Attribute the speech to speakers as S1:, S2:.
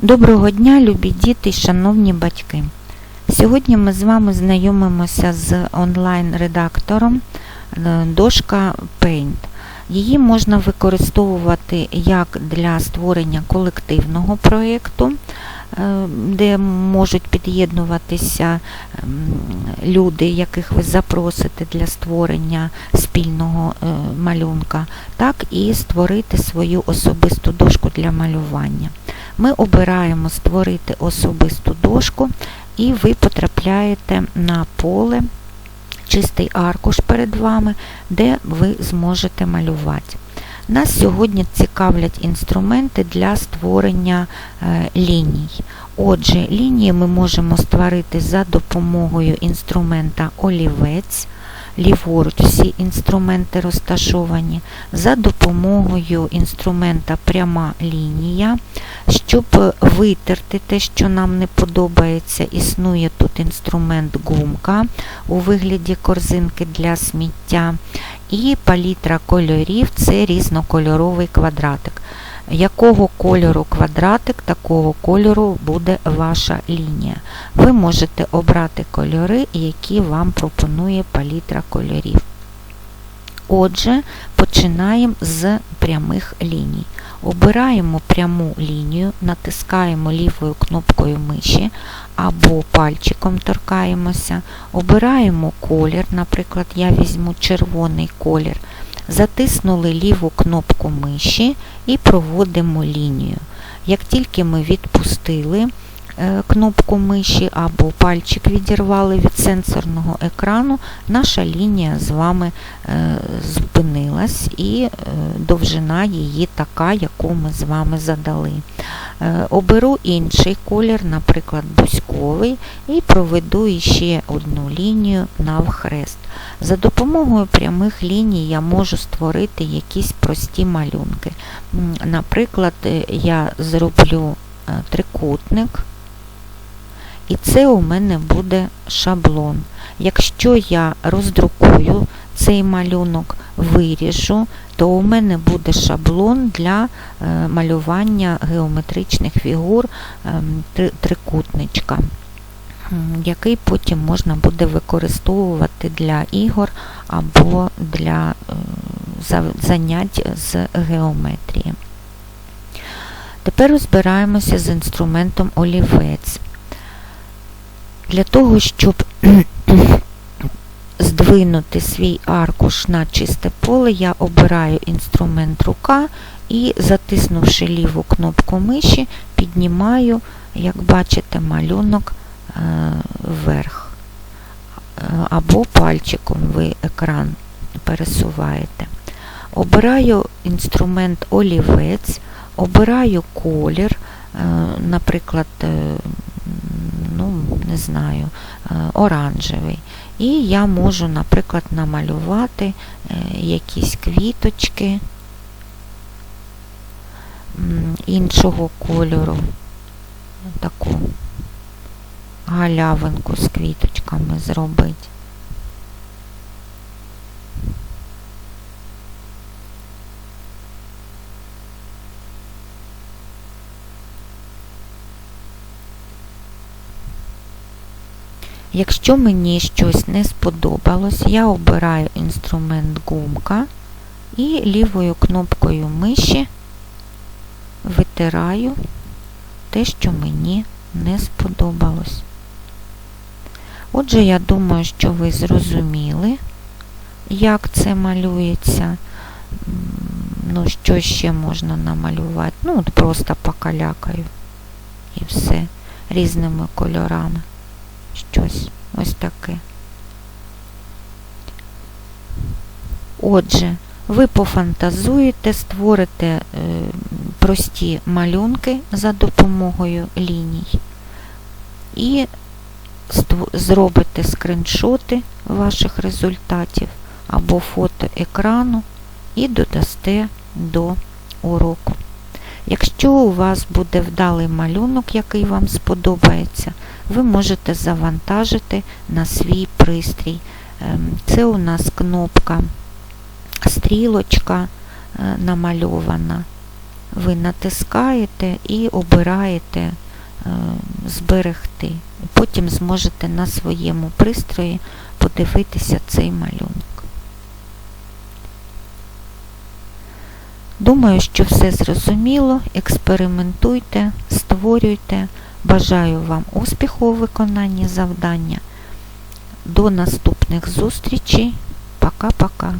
S1: Доброго дня, любі діти й шановні батьки. Сьогодні ми з вами знайомимося з онлайн-редактором е, дошка Paint. Її можна використовувати як для створення колективного проєкту, е, де можуть під'єднуватися люди, яких ви запросите для створення спільного е, малюнка, так і створити свою особисту дошку для малювання. Ми обираємо створити особисту дошку, і ви потрапляєте на поле, чистий аркуш перед вами, де ви зможете малювати. Нас сьогодні цікавлять інструменти для створення е, ліній. Отже, лінії ми можемо створити за допомогою інструмента олівець. Ліворуч всі інструменти розташовані, за допомогою інструмента пряма лінія. Щоб витерти те, що нам не подобається, існує тут інструмент гумка у вигляді корзинки для сміття. І палітра кольорів це різнокольоровий квадратик. Якого кольору квадратик, такого кольору буде ваша лінія. Ви можете обрати кольори, які вам пропонує палітра кольорів. Отже, починаємо з прямих ліній. Обираємо пряму лінію, натискаємо лівою кнопкою миші або пальчиком торкаємося, обираємо колір, наприклад, я візьму червоний колір, затиснули ліву кнопку миші і проводимо лінію. Як тільки ми відпустили е, кнопку миші або пальчик відірвали від сенсорного екрану, наша лінія з вами е, зупинилась і е, довжина її така, яку ми з вами задали. Оберу інший колір, наприклад, бузьковий, і проведу іще одну лінію навхрест. За допомогою прямих ліній я можу створити якісь прості малюнки. Наприклад, я зроблю трикутник, і це у мене буде шаблон. Якщо я роздрукую цей малюнок, виріжу, то у мене буде шаблон для е, малювання геометричних фігур ем, трикутничка, який потім можна буде використовувати для ігор або для занять з геометрії. Тепер розбираємося з інструментом олівець. Для того, щоб здвинути свій аркуш на чисте поле, я обираю інструмент рука і, затиснувши ліву кнопку миші, піднімаю, як бачите, малюнок вверх. Е, або пальчиком ви екран пересуваєте. Обираю інструмент олівець, обираю колір, е, наприклад, ну, не знаю, оранжевий. І я можу, наприклад, намалювати е, якісь квіточки іншого кольору, таку галявинку з квіточками зробити. Якщо мені щось не сподобалось, я обираю інструмент гумка і лівою кнопкою миші витираю те, що мені не сподобалось. Отже, я думаю, що ви зрозуміли, як це малюється. Ну, що ще можна намалювати? Ну, от просто покалякаю і все різними кольорами щось ось таке. Отже, ви пофантазуєте, створите е, прості малюнки за допомогою ліній і зробите скриншоти ваших результатів або фото екрану і додасте до уроку. Якщо у вас буде вдалий малюнок, який вам сподобається, ви можете завантажити на свій пристрій. Ем, це у нас кнопка стрілочка е, намальована. ви натискаєте і обираєте зберегти. Потім зможете на своєму пристрої подивитися цей малюнок. Думаю, що все зрозуміло. Експериментуйте, створюйте. Бажаю вам успіху у виконанні завдання. До наступних зустрічей. Пока-пока.